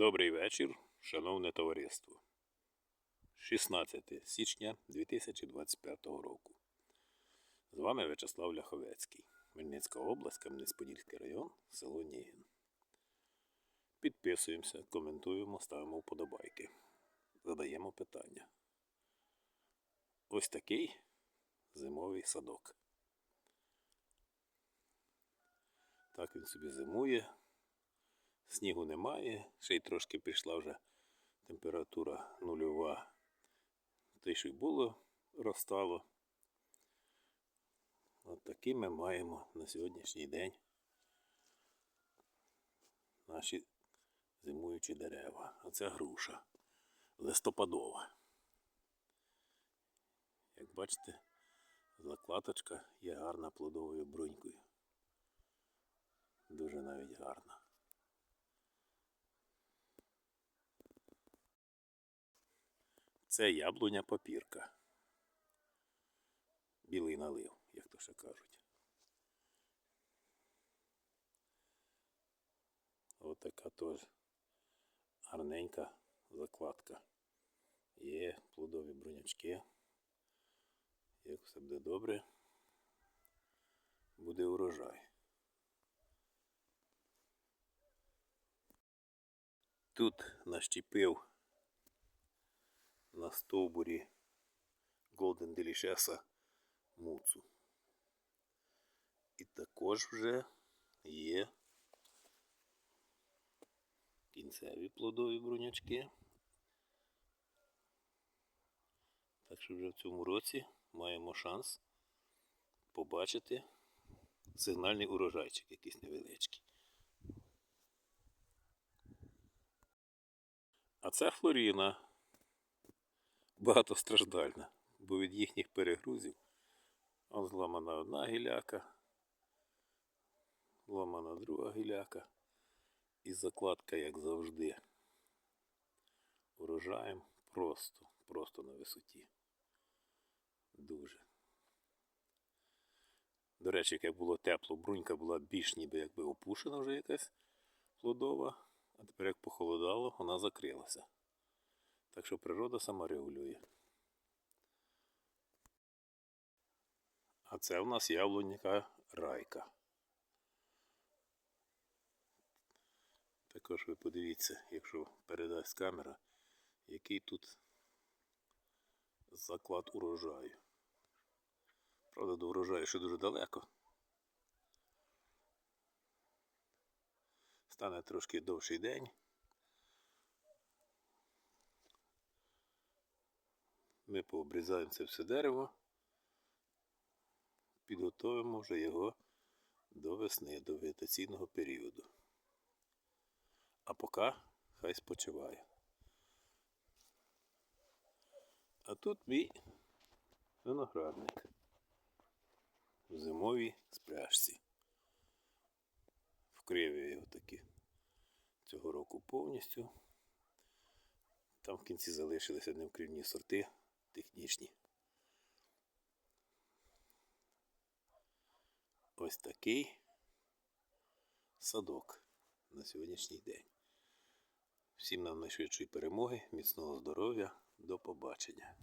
Добрий вечір, шановне товариство. 16 січня 2025 року. З вами В'ячеслав Ляховецький, Хмельницька область, Кам'янець-Подільський район, село Нігін. Підписуємося, коментуємо, ставимо вподобайки. Задаємо питання. Ось такий зимовий садок. Так він собі зимує. Снігу немає, ще й трошки пішла вже температура нульова. Те, що й було, розтало. От такі ми маємо на сьогоднішній день наші зимуючі дерева. Це груша листопадова. Як бачите, закладочка є гарна плодовою брунькою. Дуже навіть гарна. Це яблуня папірка. Білий налив, як то ще кажуть. Ось така теж гарненька закладка. Є плодові брунячки. Як все буде добре, буде урожай. Тут нащепив стовбурі Golden Delicious муцу. І також вже є кінцеві плодові брунячки. Так що вже в цьому році маємо шанс побачити сигнальний урожайчик якийсь невеличкий. А це Флоріна багатостраждальна, бо від їхніх перегрузів он зламана одна гіляка, зламана друга гіляка і закладка, як завжди, урожаєм просто, просто на висоті. Дуже. До речі, як було тепло, брунька була більш ніби якби опушена вже якась плодова, а тепер як похолодало, вона закрилася. Так що природа сама регулює. А це в нас яблуняка райка. Також ви подивіться, якщо передасть камера, який тут заклад урожаю. Правда, до урожаю ще дуже далеко. Стане трошки довший день. Ми пообрізаємо це все дерево, підготовимо вже його до весни, до вегетаційного періоду. А поки хай спочиває. А тут мій виноградник в зимовій спряжці. Вкрив я його таки цього року повністю. Там в кінці залишилися невкривні сорти технічні. Ось такий садок на сьогоднішній день. Всім нам найшвидшої перемоги, міцного здоров'я, до побачення.